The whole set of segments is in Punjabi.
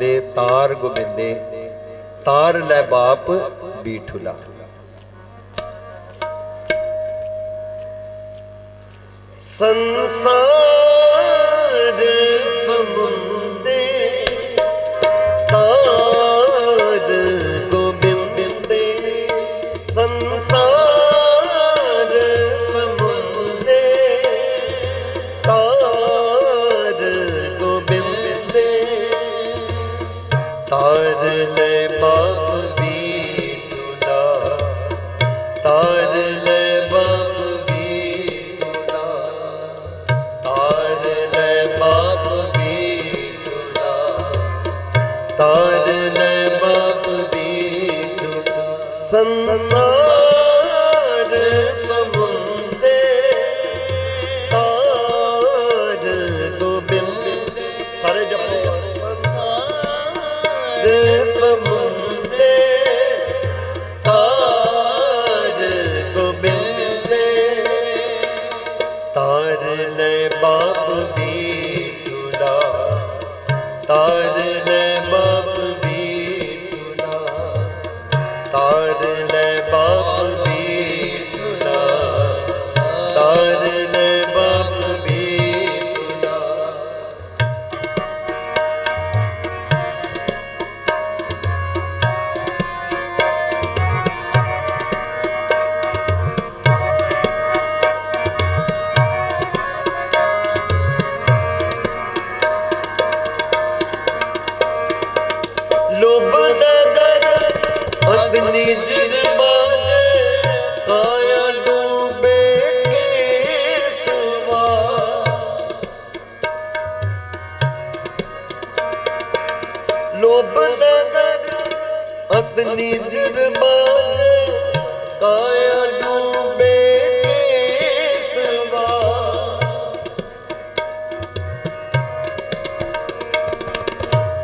ਦੇ ਤਾਰ ਗੋਬਿੰਦੇ ਤਾਰ ਲੈ ਬਾਪ ਬੀਠੁਲਾ ਸੰਸਾਰ ਸਮੁੰਦਰ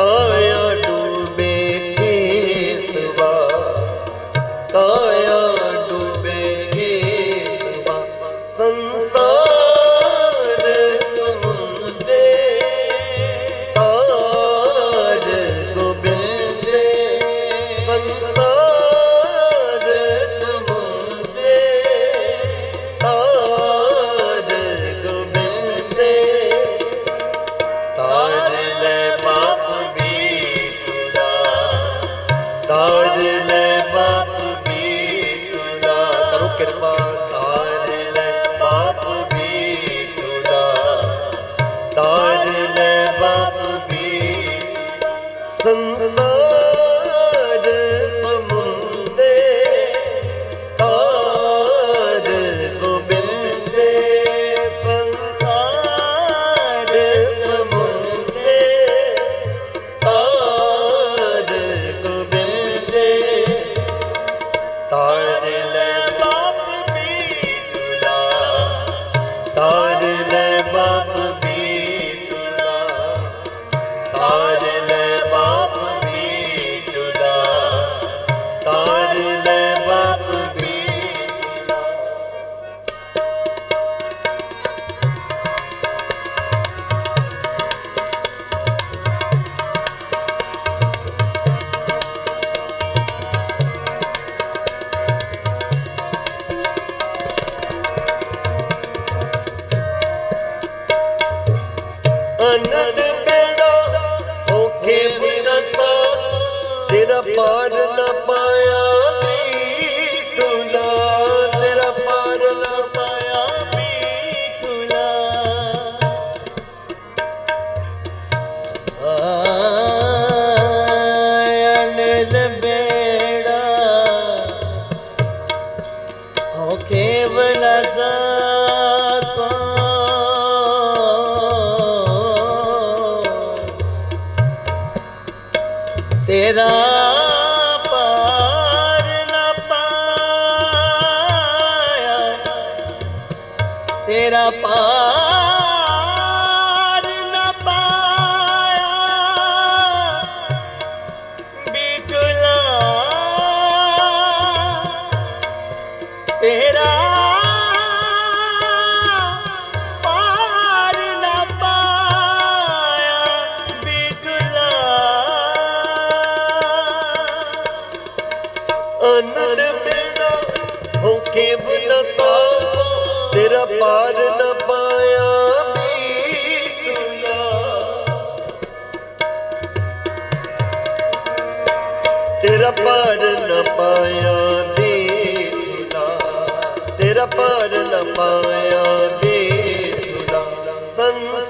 Oh. ਕਿਰਪਾ ਤੇਰਾ ਪਾਰ ਨਾ ਤੇਰਾ ਪਾਰ ਆਨੰਦ ਮੇਰਾ ਹੋਕੇ ਬੁਲਾ ਸਾਬੋ ਤੇਰਾ ਪਾਰ ਨਾ ਪਾਇਆ ਤੇਰਾ ਪਾਰ ਨਾ ਪਾਇਆ ਬੇਤੁਲਾ ਤੇਰਾ ਪਾਰ ਨਾ ਪਾਇਆ ਬੇਤੁਲਾ ਸੰਸ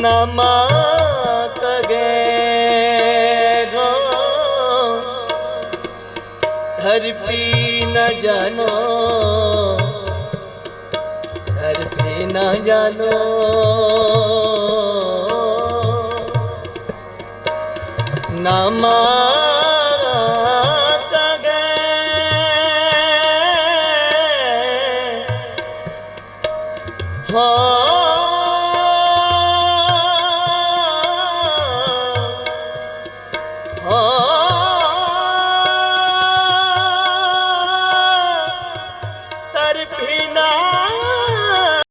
ਨਮਕ ਗਏ ਗੋ। ਧਰ ਪੀ ਨ ਜਾਨੋ। ਧਰ ਪੀ ਨ ਜਾਨੋ। ਹਾਂ